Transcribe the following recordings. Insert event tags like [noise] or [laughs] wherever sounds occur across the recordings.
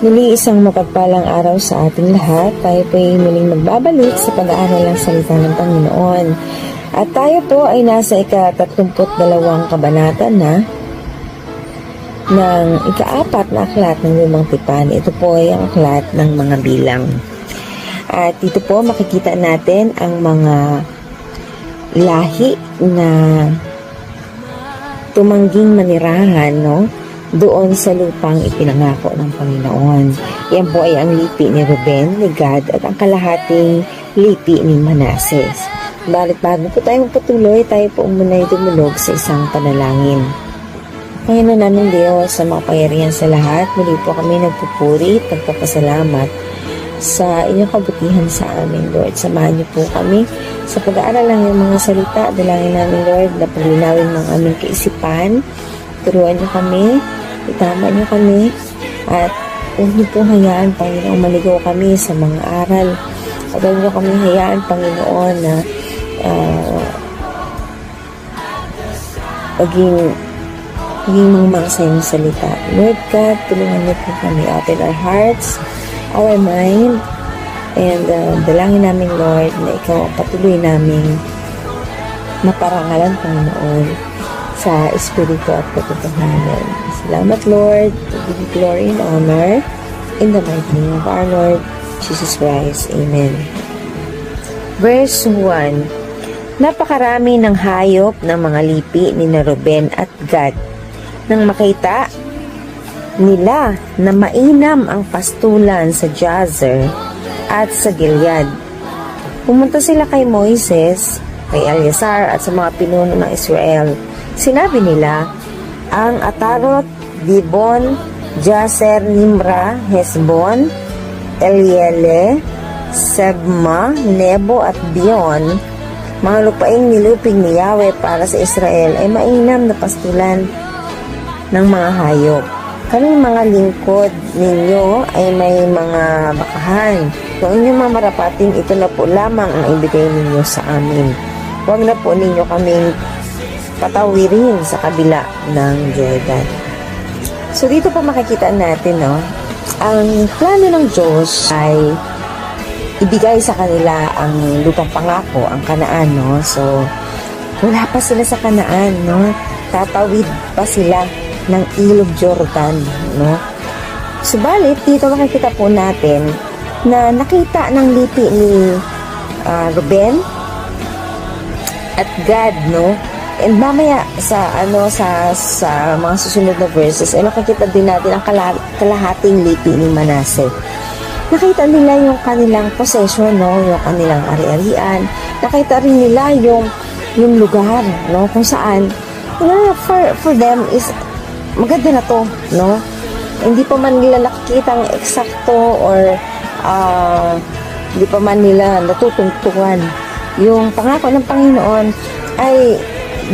Muli isang mapagpalang araw sa ating lahat. Tayo po ay muling magbabalik sa pag-aaral ng salita ng Panginoon. At tayo po ay nasa ika-32 kabanata na ng ikaapat na aklat ng limang tipan. Ito po ay ang aklat ng mga bilang. At dito po makikita natin ang mga lahi na tumangging manirahan, no? Doon sa lupang ipinangako ng Panginoon. Yan po ay ang lipi ni Ruben, ni Gad, at ang kalahating lipi ni Manases. Balit bago po tayo magpatuloy, tayo po muna dumulog sa isang panalangin. Panginoon namin Diyos, sa mga pangyarihan sa lahat, muli po kami nagpupuri at nagpapasalamat sa inyong kabutihan sa amin, Lord. Samahan niyo po kami sa pag-aaral ng iyong mga salita. Dalangin namin, Lord, na paglinawin ng aming kaisipan. Turuan niyo kami, itama niyo kami, at huwag niyo po hayaan, Panginoon, maligaw kami sa mga aral. At huwag niyo kami hayaan, Panginoon, na uh, maging maging mangmang sa salita. Lord God, tulungan niyo po kami. Open our hearts, our mind, and uh, dalangin namin, Lord, na ikaw ang patuloy namin maparangalan, Panginoon, sa Espiritu at katotohanan. Salamat, Lord. We give glory and honor in the mighty name of our Lord Jesus Christ. Amen. Verse 1 Napakarami ng hayop ng mga lipi ni Ruben at Gad nang makita nila na mainam ang pastulan sa Jazer at sa Gilead. Pumunta sila kay Moises, kay Eleazar at sa mga pinuno ng Israel. Sinabi nila, ang Atarot, Dibon, Jazer, Nimra, Hesbon, Eliele, Sebma, Nebo at Bion, mga lupaing nilupig ni Yahweh para sa Israel ay mainam na pastulan ng mga hayop. Kaming mga lingkod ninyo ay may mga bakahan. Kung inyong mga marapating, ito na po lamang ang ibigay ninyo sa amin. Huwag na po ninyo kaming patawirin sa kabila ng Jordan. So dito po makikita natin, no, ang plano ng Diyos ay ibigay sa kanila ang lupang pangako, ang kanaan, no? So, wala pa sila sa kanaan, no? Tatawid pa sila ng ilog Jordan, no? Subalit, dito makikita po natin na nakita ng lipi ni uh, Ruben at God, no? And mamaya sa ano sa sa mga susunod na verses ay makikita din natin ang kala, kalahating lipi ni Manase. Nakita nila yung kanilang possession, no? Yung kanilang ari-arian. Nakita rin nila yung yung lugar, no? Kung saan you know, for for them is maganda na to, no? Hindi pa man nila nakikita ang eksakto or uh, hindi pa man nila natutungtungan yung pangako ng Panginoon ay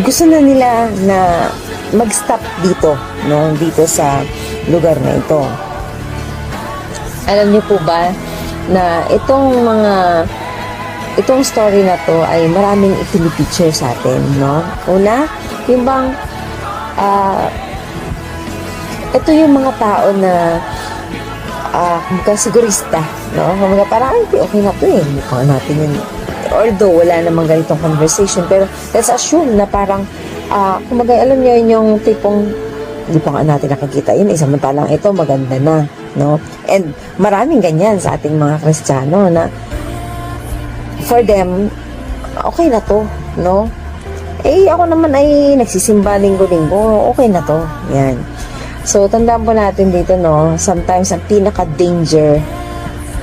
gusto na nila na mag-stop dito, no? Dito sa lugar na ito. Alam niyo po ba na itong mga itong story na to ay maraming ipinipicture sa atin, no? Una, yung bang uh, ito yung mga tao na uh, kumbaga sigurista, no? Kumbaga parang, ay, okay na to eh. Mukha natin yun. Although, wala namang ganitong conversation, pero let's assume na parang, uh, kumbaga, alam niyo yun yung tipong, hindi pa nga natin nakikita yun, eh, samantalang ito, maganda na, no? And maraming ganyan sa ating mga Kristiyano na for them, okay na to, no? Eh, ako naman ay nagsisimba linggo-linggo, okay na to. Yan. So, tandaan po natin dito, no, sometimes ang pinaka-danger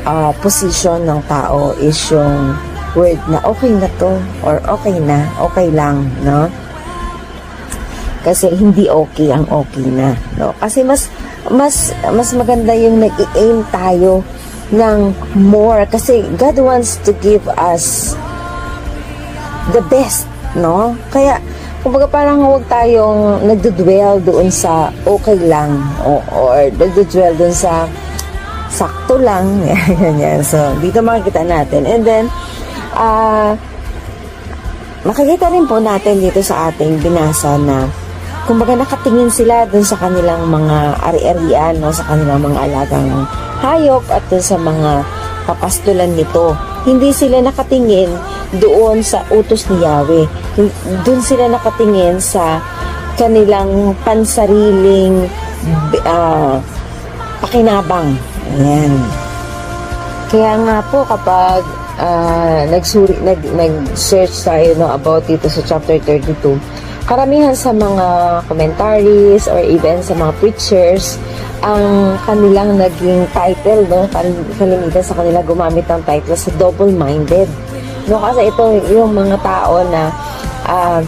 uh, position ng tao is yung word na okay na to or okay na, okay lang, no? Kasi hindi okay ang okay na, no? Kasi mas mas mas maganda yung nag-aim tayo ng more kasi God wants to give us the best, no? Kaya kumbaga parang huwag tayong nagdudwell doon sa okay lang o, or nagdudwell doon sa sakto lang. [laughs] Ganyan. So, dito makikita natin. And then, uh, makikita rin po natin dito sa ating binasa na kumbaga nakatingin sila dun sa kanilang mga ari-arian, no, sa kanilang mga alagang hayop at dun sa mga kapastulan nito. Hindi sila nakatingin doon sa utos ni Yahweh. Doon sila nakatingin sa kanilang pansariling ah, pakinabang. Ayan. Kaya nga po kapag ah, nagsuri, nag, nag-search tayo no, about dito sa chapter 32, karamihan sa mga commentaries or even sa mga preachers, ang kanilang naging title, no, kal- kalimitan sa kanila gumamit ng title sa double-minded. No, kasi ito yung mga tao na ah,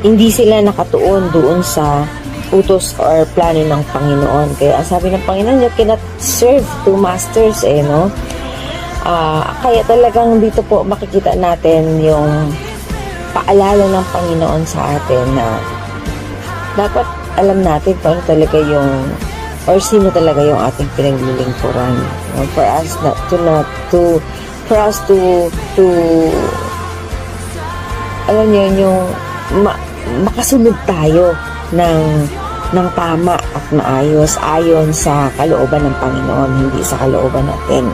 hindi sila nakatuon doon sa utos or plano ng Panginoon. Kaya ang sabi ng Panginoon, you cannot serve two masters, eh, no? Ah, kaya talagang dito po makikita natin yung paalala ng Panginoon sa atin na dapat alam natin kung ano talaga yung or sino talaga yung ating pinaglilingkuran. No? For us not to not to for us to to alam niyo yun, yung ma- makasunod tayo ng ng tama at maayos ayon sa kalooban ng Panginoon, hindi sa kalooban natin.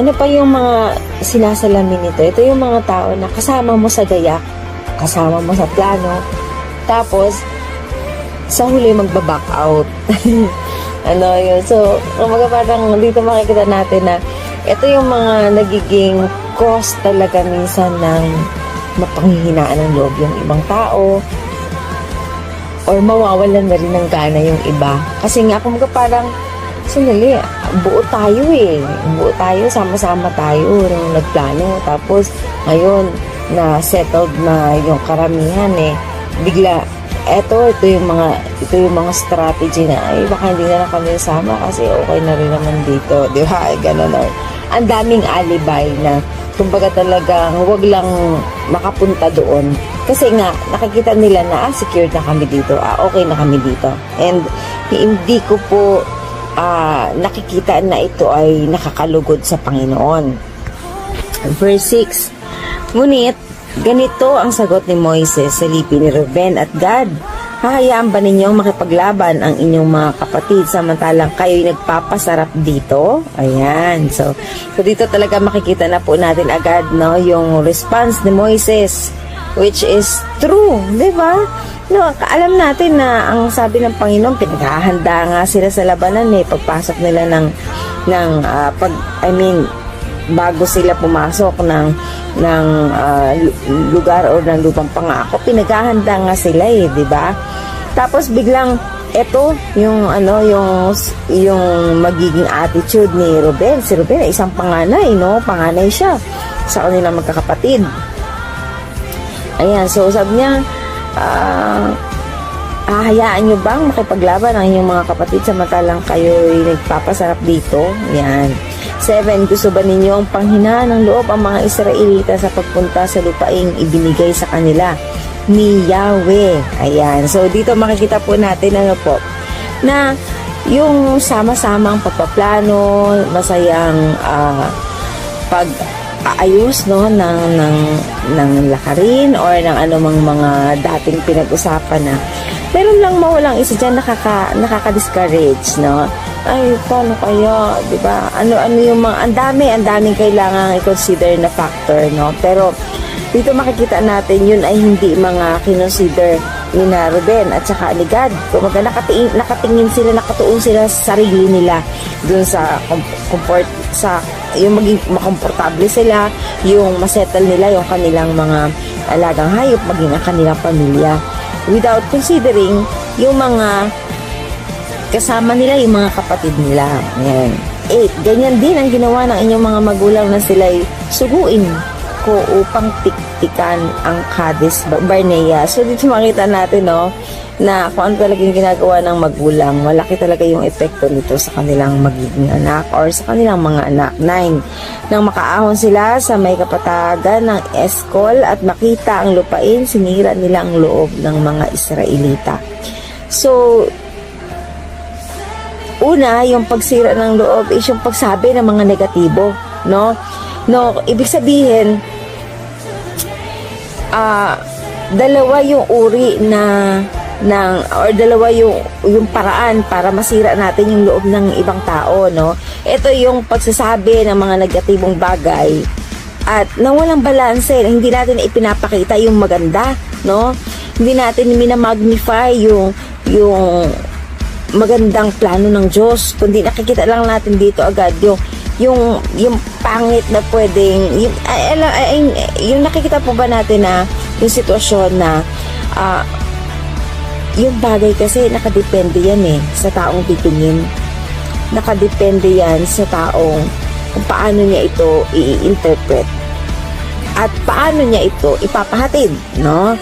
Ano pa yung mga sinasalamin nito? Ito yung mga tao na kasama mo sa gayak, kasama mo sa plano, tapos sa huli magba-back out. [laughs] ano yun? So, kumbaga parang dito makikita natin na ito yung mga nagiging cause talaga minsan ng mapanghihinaan ng loob yung ibang tao or mawawalan na rin ng gana yung iba. Kasi nga, kumbaga parang sandali, buo tayo eh. Buo tayo, sama-sama tayo nung nagplano. Tapos, ngayon, na settled na yung karamihan eh. Bigla, eto, ito yung mga, ito yung mga strategy na, ay, baka hindi na lang kami sama kasi okay na rin naman dito. [laughs] Di ba? Ganun or, ang daming alibay na, kumbaga talagang huwag lang makapunta doon. Kasi nga, nakikita nila na, ah, secured na kami dito. Ah, okay na kami dito. And, hindi ko po ah, nakikita na ito ay nakakalugod sa Panginoon. Verse 6, Ngunit, ganito ang sagot ni Moises sa lipi ni Reuben at Gad. Hahayaan ba ninyong makipaglaban ang inyong mga kapatid samantalang kayo'y nagpapasarap dito? Ayan. So, so dito talaga makikita na po natin agad no, yung response ni Moises which is true, di ba? No, alam natin na ang sabi ng Panginoon, pinaghahanda nga sila sa labanan eh, pagpasok nila ng, ng ah, pag, I mean, bago sila pumasok ng ng lu- lugar o ng lupang pangako, pinaghahanda nga sila eh, di ba? Tapos biglang eto yung ano yung yung magiging attitude ni Ruben. Si Ruben ay isang panganay, no? Panganay siya sa kanilang magkakapatid. Ayan, so sabi niya, ah, hahayaan nyo bang makipaglaban ang inyong mga kapatid samantalang kayo'y nagpapasarap dito? Yan. Seven, gusto ba ninyo ang panghinaan ng loob ang mga Israelita sa pagpunta sa lupaing ibinigay sa kanila ni Yahweh? Ayan. So, dito makikita po natin ano po, na yung sama-samang pagpaplano, masayang ah, pag aayos no ng ng ng lakarin or ng anumang mga dating pinag-usapan na meron lang mawalang isa diyan nakaka nakaka-discourage no? Ay paano kaya di ba? Ano ano yung mga ang dami ang daming kailangan i-consider na factor no? Pero dito makikita natin yun ay hindi mga kinonsider ni na Ruben at saka ni God. Kumaga nakatingin, nakatingin sila, nakatuon sila sa sarili nila dun sa com- comfort, sa yung maging makomportable sila, yung masettle nila yung kanilang mga alagang hayop, maging ang kanilang pamilya. Without considering yung mga kasama nila, yung mga kapatid nila. Ayan. Eight, ganyan din ang ginawa ng inyong mga magulang na sila'y suguin ko upang tiktikan ang Cadiz Barnea. So dito makita natin no na kung ano talagang ginagawa ng magulang, malaki talaga yung epekto nito sa kanilang magiging anak or sa kanilang mga anak. Nine, nang makaahon sila sa may kapatagan ng Eskol at makita ang lupain, sinira nila ang loob ng mga Israelita. So, una, yung pagsira ng loob is yung pagsabi ng mga negatibo, no? No, ibig sabihin, ah, dalawa yung uri na ng or dalawa yung yung paraan para masira natin yung loob ng ibang tao no? Ito yung pagsasabi ng mga negatibong bagay at nang walang balanse hindi natin ipinapakita yung maganda no? Hindi natin minamagnify yung yung magandang plano ng Diyos kundi nakikita lang natin dito agad yung yung yung pangit na pwedeng yung, ay, yung nakikita po ba natin na yung sitwasyon na ah, yung bagay kasi nakadepende yan eh sa taong titingin. Nakadepende yan sa taong kung paano niya ito i-interpret. At paano niya ito ipapahatid no?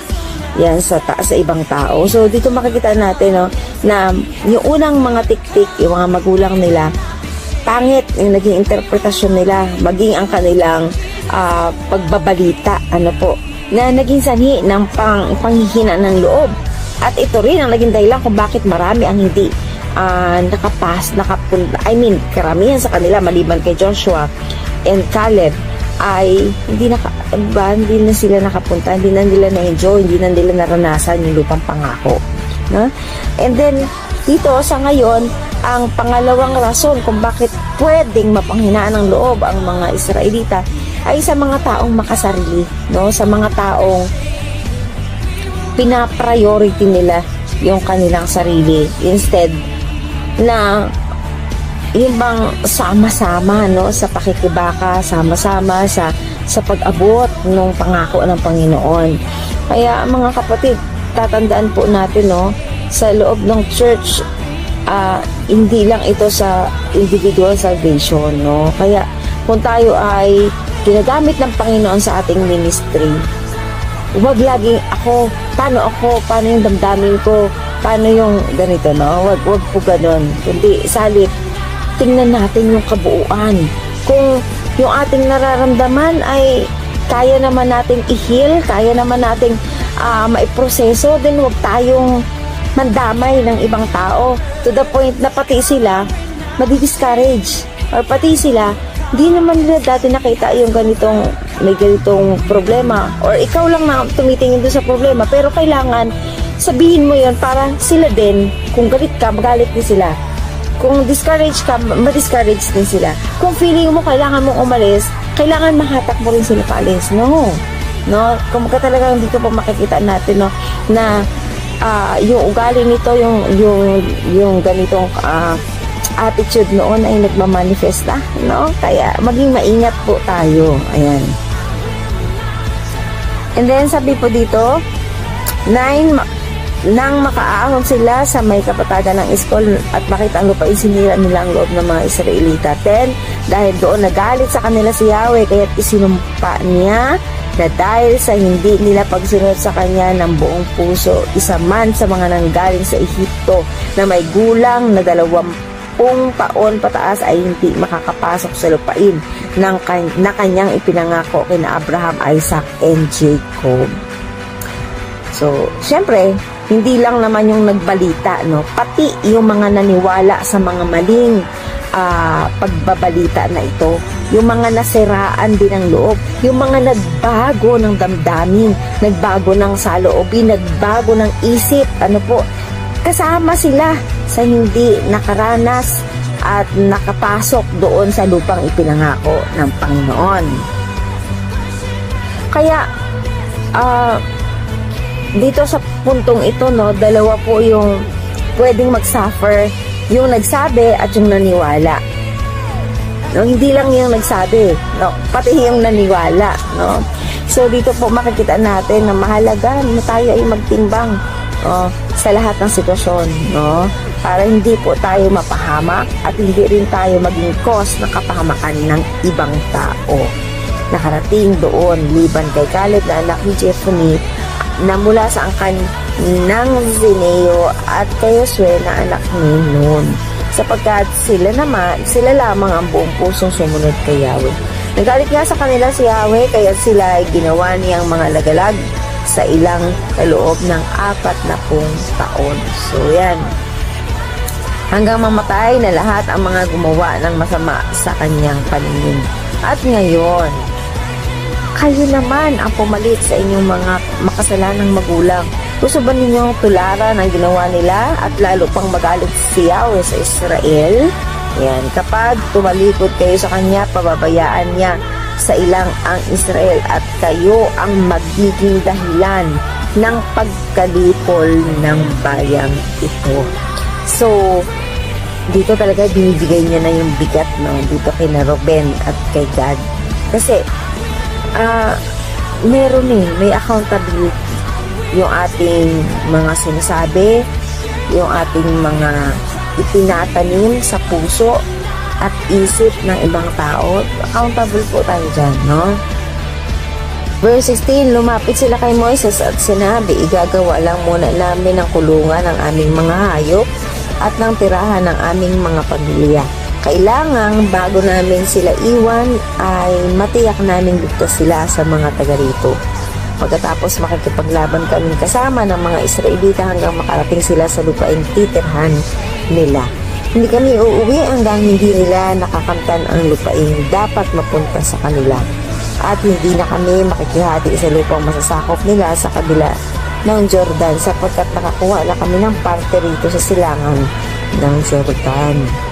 Yan sa ta- sa ibang tao. So dito makikita natin no na yung unang mga tiktik yung mga magulang nila pangit yung naging interpretasyon nila maging ang kanilang ah, pagbabalita ano po na naging sanhi ng pang, panghihina ng loob at ito rin ang naging dahilan kung bakit marami ang hindi ah, nakapas, nakapunta, I mean, karamihan sa kanila maliban kay Joshua and Caleb ay hindi naka, ba, hindi na sila nakapunta, hindi na nila na-enjoy, hindi na nila naranasan yung lupang pangako. No? And then, dito sa ngayon, ang pangalawang rason kung bakit pwedeng mapanghinaan ng loob ang mga Israelita ay sa mga taong makasarili, no? Sa mga taong pina-priority nila yung kanilang sarili instead na yung bang sama-sama no sa pakikibaka, sama-sama sa sa pag-abot ng pangako ng Panginoon. Kaya mga kapatid, tatandaan po natin no sa loob ng church ah, hindi lang ito sa individual salvation no. Kaya kung tayo ay ginagamit ng Panginoon sa ating ministry, huwag laging ako, paano ako, paano yung damdamin ko, paano yung ganito, no? Wag, wag po ganun. Kundi, salip, tingnan natin yung kabuuan. Kung yung ating nararamdaman ay kaya naman nating i-heal, kaya naman nating ah, maiproseso, then wag tayong mandamay ng ibang tao to the point na pati sila madi-discourage. Or pati sila hindi naman nila dati nakita yung ganitong may ganitong problema. Or ikaw lang na tumitingin doon sa problema. Pero kailangan sabihin mo yon para sila din kung galit ka magalit din sila. Kung discourage ka ma-discourage din sila. Kung feeling mo kailangan mong umalis kailangan mahatak mo rin sila paalis. No. No? Kung ka talagang dito pa makikita natin no na ah, yung ugali nito yung yung yung ganitong ah, attitude noon ay nagmamanifest na, no? Kaya maging maingat po tayo. Ayan. And then sabi po dito, nine, nang makaahon sila sa may kapatagan ng iskol at makita ang lupain sinira nila ang loob ng mga Israelita. 10. Dahil doon nagalit sa kanila si Yahweh kaya't isinumpa niya na dahil sa hindi nila pagsunod sa kanya ng buong puso, isa man sa mga nanggaling sa Ehipto na may gulang na dalawampung taon pataas ay hindi makakapasok sa lupain ng kan- na kanyang ipinangako kina Abraham, Isaac, and Jacob. So, syempre, hindi lang naman yung nagbalita, no? Pati yung mga naniwala sa mga maling ah, pagbabalita na ito. Yung mga nasiraan din ng loob. Yung mga nagbago ng damdamin, nagbago ng saloobin, nagbago ng isip. Ano po, kasama sila sa hindi nakaranas at nakapasok doon sa lupang ipinangako ng Panginoon. Kaya, ah, dito sa puntong ito, no, dalawa po yung pwedeng mag-suffer, yung nagsabi at yung naniwala. No, hindi lang yung nagsabi, no, pati yung naniwala, no. So dito po makikita natin na mahalaga na tayo ay magtimbang no, sa lahat ng sitwasyon, no, para hindi po tayo mapahamak at hindi rin tayo maging cause ng kapahamakan ng ibang tao. Nakarating doon, liban kay Caleb na anak ni Jephunneh na mula sa angkan ng Zineo at kay na anak ni Nun. Sapagkat sila naman, sila lamang ang buong pusong sumunod kay Yahweh. Nagalit nga sa kanila si Yahweh kaya sila ay ginawa niyang mga lagalag sa ilang kaloob ng apat na pung taon. So yan. Hanggang mamatay na lahat ang mga gumawa ng masama sa kanyang paningin. At ngayon, kayo naman ang pumalit sa inyong mga makasalanang magulang. Gusto ba ninyong tularan ang ginawa nila at lalo pang magalit si Yahweh sa Israel? Yan, kapag tumalikod kayo sa kanya, pababayaan niya sa ilang ang Israel at kayo ang magiging dahilan ng pagkalipol ng bayang ito. So, dito talaga binibigay niya na yung bigat no dito kay na Ruben at kay God kasi ah meron eh. May accountability yung ating mga sinasabi yung ating mga itinatanim sa puso at isip ng ibang tao. Accountable po tayo dyan no? Verse 16, lumapit sila kay Moises at sinabi, igagawa lang muna namin ang kulungan ng aming mga hayop at ng tirahan ng aming mga pamilya. Kailangang bago namin sila iwan ay matiyak namin ligtas sila sa mga taga rito. Pagkatapos makikipaglaban kami kasama ng mga Israelita hanggang makarating sila sa lupaing titirhan nila. Hindi kami uuwi hanggang hindi nila nakakamtan ang lupaing dapat mapunta sa kanila. At hindi na kami makikihati sa lupang masasakop nila sa kabila ng Jordan sapagkat nakakuha na kami ng parte rito sa silangan ng Jordan.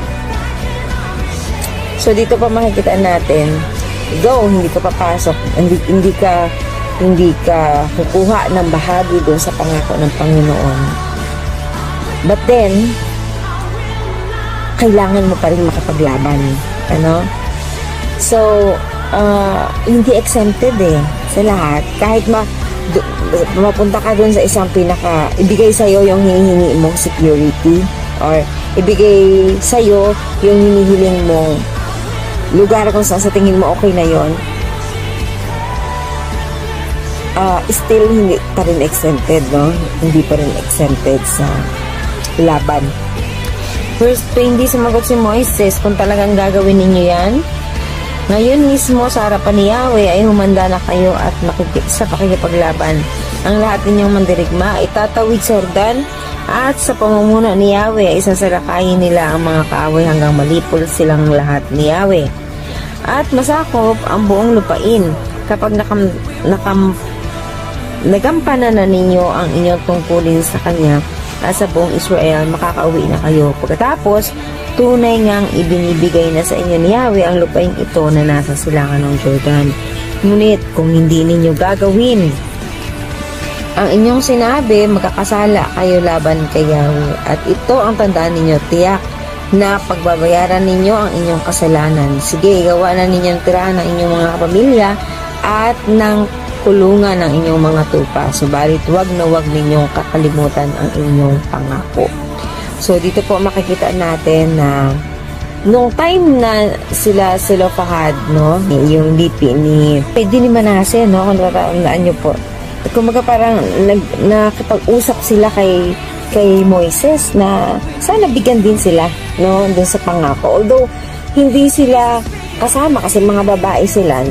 So dito pa makikita natin, go, hindi ka papasok, hindi, hindi ka hindi ka kukuha ng bahagi doon sa pangako ng Panginoon. But then, kailangan mo pa rin makapaglaban. Ano? So, uh, hindi exempted eh sa lahat. Kahit ma, d- mapunta ka doon sa isang pinaka, ibigay sa'yo yung hinihingi mong security or ibigay sa'yo yung hinihiling mong lugar kung saan sa tingin mo okay na yon uh, still hindi pa rin exempted, no? Hindi pa rin exempted sa laban. Verse 20, sumagot si Moises, kung talagang gagawin ninyo yan, ngayon mismo sa harapan ni Yahweh ay humanda na kayo at makikip sa pakikipaglaban. Ang lahat ninyong mandirigma ay tatawid sa Jordan at sa pamumuno ni Yahweh ay sasalakayin nila ang mga kaaway hanggang malipol silang lahat ni Yahweh. At masakop ang buong lupain kapag nakam, nakam, nagampanan na ninyo ang inyong tungkulin sa Kanya at sa buong Israel, makakauwi na kayo. Pagkatapos, tunay ngang ibinibigay na sa inyo ni Yahweh ang lupaing ito na nasa silangan ng Jordan. Ngunit kung hindi ninyo gagawin ang inyong sinabi, magkakasala kayo laban kay Yahweh. At ito ang tandaan ninyo, tiyak na pagbabayaran ninyo ang inyong kasalanan. Sige, gawa na ninyo ang tirahan ng inyong mga kapamilya at ng kulungan ng inyong mga tupa. Subalit wag na wag ninyong kakalimutan ang inyong pangako. So dito po makikita natin na nung time na sila sila Fahad, no, yung lipi ni pwede ni Manase, no, kung natatandaan nyo po. Kumaga parang nag, nakipag-usap sila kay kay Moises na sana bigyan din sila no doon sa pangako. Although hindi sila kasama kasi mga babae sila,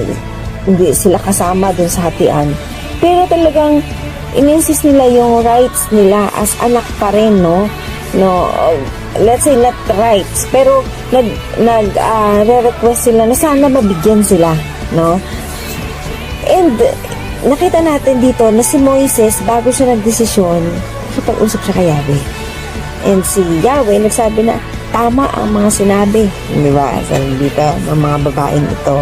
hindi sila kasama doon sa hatian. Pero talagang ininsist nila yung rights nila as anak pa rin, no? No, let's say not rights, pero nag nag uh, re-request sila na sana mabigyan sila, no? And nakita natin dito na si Moises bago siya nagdesisyon, nakipag-usap siya kay Yahweh. And si Yahweh nagsabi na tama ang mga sinabi, di ba? Sabi dito ng mga babaeng ito.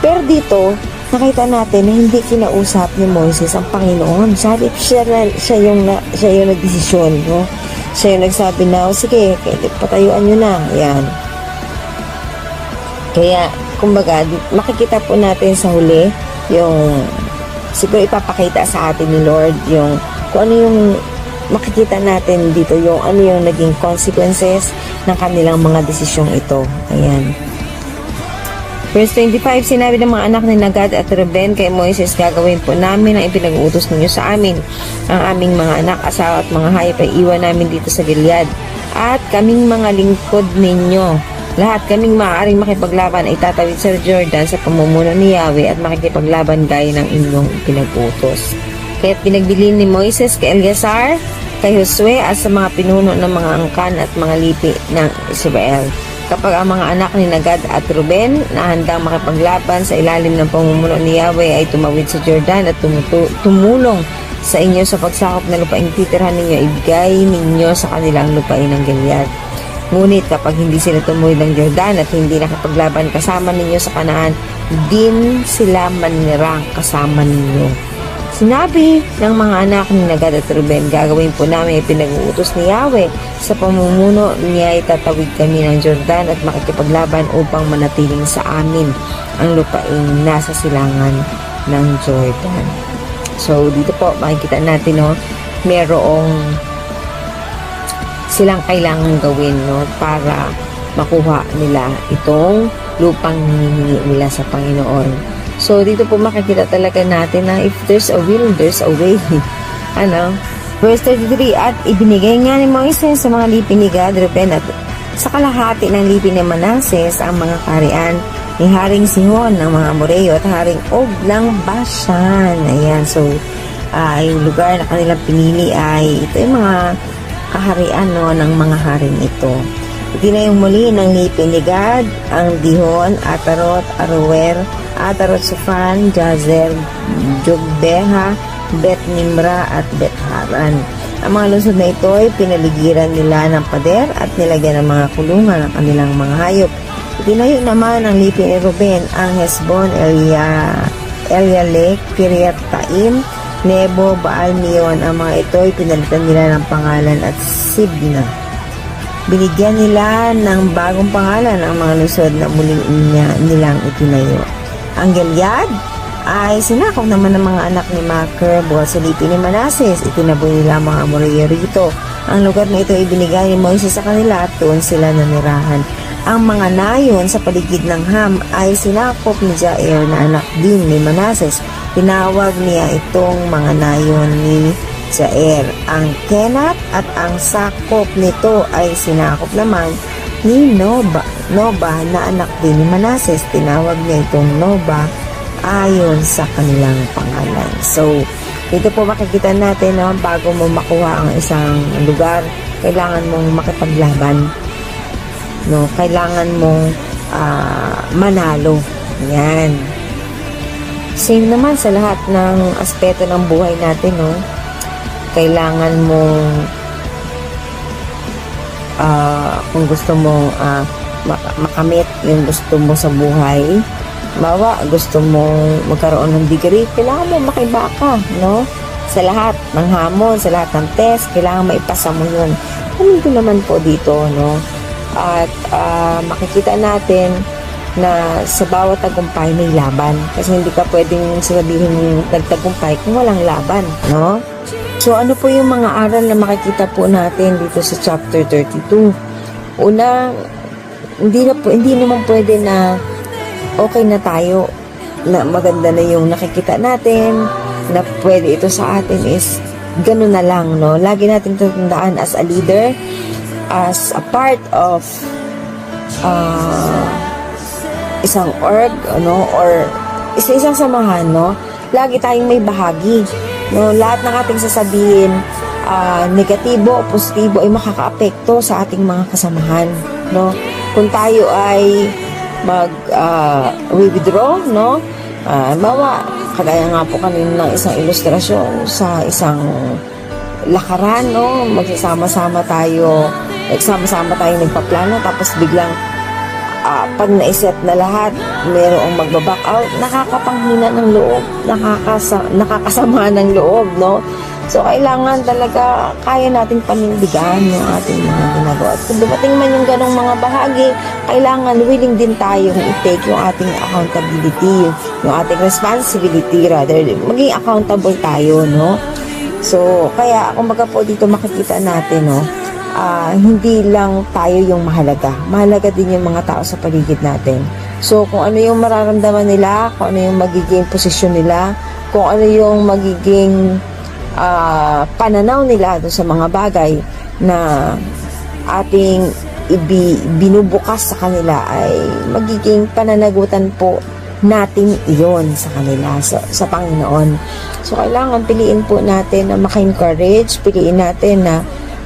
Pero dito, nakita natin na hindi kinausap ni Moises ang Panginoon. Sabi siya, siya yung na, siya yung nagdesisyon, no? Siya yung nagsabi na, o sige, patayuan nyo na. Yan. Kaya, kumbaga, makikita po natin sa huli yung siguro ipapakita sa atin ni Lord yung kung ano yung makikita natin dito yung ano yung naging consequences ng kanilang mga desisyong ito. Ayan. Verse 25, sinabi ng mga anak ni Nagad at Reuben kay Moises, gagawin po namin ang ipinag-uutos ninyo sa amin. Ang aming mga anak, asawa at mga hayop ay iwan namin dito sa Gilead. At kaming mga lingkod ninyo. Lahat kaming maaaring makipaglaban ay tatawid sa Jordan sa pamumuno ni Yahweh at makikipaglaban gaya ng inyong pinag-utos. Kaya't pinagbilin ni Moises kay Eleazar, kay Josue at sa mga pinuno ng mga angkan at mga lipi ng Israel. kapag ang mga anak ni Nagad at Ruben na handang makipaglaban sa ilalim ng pamumuno ni Yahweh ay tumawid sa Jordan at tumutu- tumulong sa inyo sa pagsakop na lupaing titirhan ninyo, ibigay ninyo sa kanilang lupain ng Gilead. Ngunit kapag hindi sila tumuwid ng Jordan at hindi nakipaglaban kasama ninyo sa kanaan, din sila manirang kasama ninyo. Sinabi ng mga anak ni Nagad at Ruben, gagawin po namin yung pinag-uutos ni Yahweh. Sa pamumuno niya ay tatawid kami ng Jordan at makikipaglaban upang manatiling sa amin ang lupaing nasa silangan ng Jordan. So, dito po, makikita natin, no, merong silang kailangan gawin, no, para makuha nila itong lupang hinihingi nila sa Panginoon. So, dito po makikita talaga natin na if there's a will, there's a way. [laughs] ano? Verse 33, At ibinigay nga ni Moises sa mga lipi ni Gad, Ruben, at sa kalahati ng lipi ni Manases ang mga karian ni Haring Sihon ng mga Amoreo at Haring Og ng Bashan. Ayan, so, ah, yung lugar na kanilang pinili ay ito yung mga kaharian no, ng mga haring ito. Itinayong muli ng lipi ni Gad ang Dihon, Atarot, Arower, Atarot Sufan, Jazer, Jogbeha, Bet Nimra at Bet Haran. Ang mga lungsod na ito ay pinaligiran nila ng pader at nilagyan ng mga kulungan ng kanilang mga hayop. Itinayo naman ng lipi ni Ruben ang Hesbon, Elia, Elia Lake, Kiriat Taim, Nebo, Baal Mion. Ang mga ito ay pinalitan nila ng pangalan at Sibna. Binigyan nila ng bagong pangalan ang mga lungsod na muling niya, nilang itinayo. Ang Gilead ay sinakop naman ng mga anak ni Maker buhat sa lipi ni Manases. Itinaboy nila ang mga Amoreo rito. Ang lugar na ito ay binigay ni Moises sa kanila at doon sila nanirahan. Ang mga nayon sa paligid ng Ham ay sinakop ni Jair na anak din ni Manases. Tinawag niya itong mga nayon ni Jair. Ang Kenat at ang sakop nito ay sinakop naman ni Noba. Noba na anak din ni Manases. Tinawag niya itong Noba ayon sa kanilang pangalan. So, dito po makikita natin no, bago mo makuha ang isang lugar, kailangan mong makipaglaban. No, kailangan mong ah, manalo. Yan. Same naman sa lahat ng aspeto ng buhay natin, no? Kailangan mong ah, kung gusto mo ah, mak- makamit yung gusto mo sa buhay, Bawa, gusto mo magkaroon ng degree, kailangan mo makibaka, no? Sa lahat ng hamon, sa lahat ng test, kailangan maipasa mo yun. Ganito naman po dito, no? At ah, makikita natin na sa bawat tagumpay may laban. Kasi hindi ka pwedeng sabihin nagtagumpay kung walang laban, no? So, ano po yung mga aral na makikita po natin dito sa chapter 32? Una, hindi, na po, hindi naman pwede na okay na tayo na maganda na yung nakikita natin na pwede ito sa atin is ganun na lang no lagi natin tatandaan as a leader as a part of uh, isang org ano or isa-isang samahan no? Lagi tayong may bahagi no? Lahat ng ating sasabihin ah, negatibo o positibo ay makakaapekto sa ating mga kasamahan no? Kung tayo ay mag ah, withdraw no? Ah, bawa kagaya nga po kanina ng isang ilustrasyon sa isang lakaran no? Magsasama-sama tayo nagsama-sama tayo nagpaplano tapos biglang ah, pag naiset na lahat mayroong magbaback out nakakapanghina ng loob nakakasa, nakakasama ng loob no So, kailangan talaga kaya nating panindigan yung ating mga ginagawa. At kung dumating man yung ganong mga bahagi, kailangan willing din tayong i-take yung ating accountability, yung ating responsibility rather. Maging accountable tayo, no? So, kaya, kumbaga po dito makikita natin, no? Ah, hindi lang tayo yung mahalaga. Mahalaga din yung mga tao sa paligid natin. So, kung ano yung mararamdaman nila, kung ano yung magiging posisyon nila, kung ano yung magiging ah, pananaw nila doon sa mga bagay na ating ibi, binubukas sa kanila ay magiging pananagutan po natin iyon sa kanila, sa, sa Panginoon. So, kailangan piliin po natin na maka-encourage, piliin natin na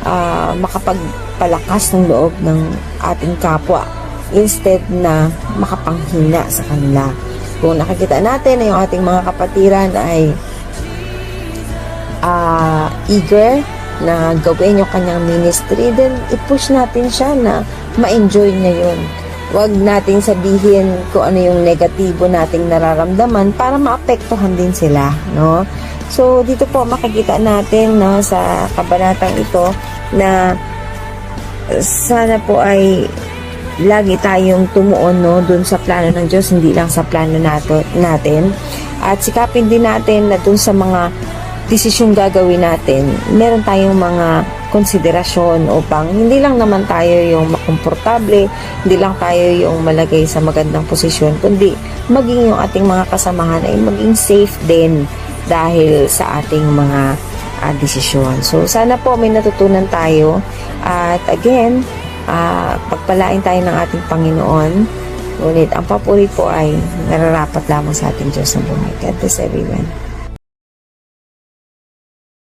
ah, makapagpalakas ng loob ng ating kapwa instead na makapanghina sa kanila. Kung nakikita natin na yung ating mga kapatiran ay ah, eager na gawin yung kanyang ministry, then i-push natin siya na ma-enjoy niya yun. Huwag nating sabihin kung ano yung negatibo nating nararamdaman para maapektuhan din sila, no? So, dito po makikita natin, no, sa kabanatang ito na sana po ay lagi tayong tumuon no dun sa plano ng Diyos hindi lang sa plano nato, natin at sikapin din natin na dun sa mga desisyong gagawin natin meron tayong mga konsiderasyon upang hindi lang naman tayo yung makomportable hindi lang tayo yung malagay sa magandang posisyon kundi maging yung ating mga kasamahan ay maging safe din dahil sa ating mga ah, desisyon. So, sana po may natutunan tayo. At again, ah, pagpalain tayo ng ating Panginoon. Ngunit ang papuri po ay nararapat lamang sa ating Diyos ng buhay. God bless everyone.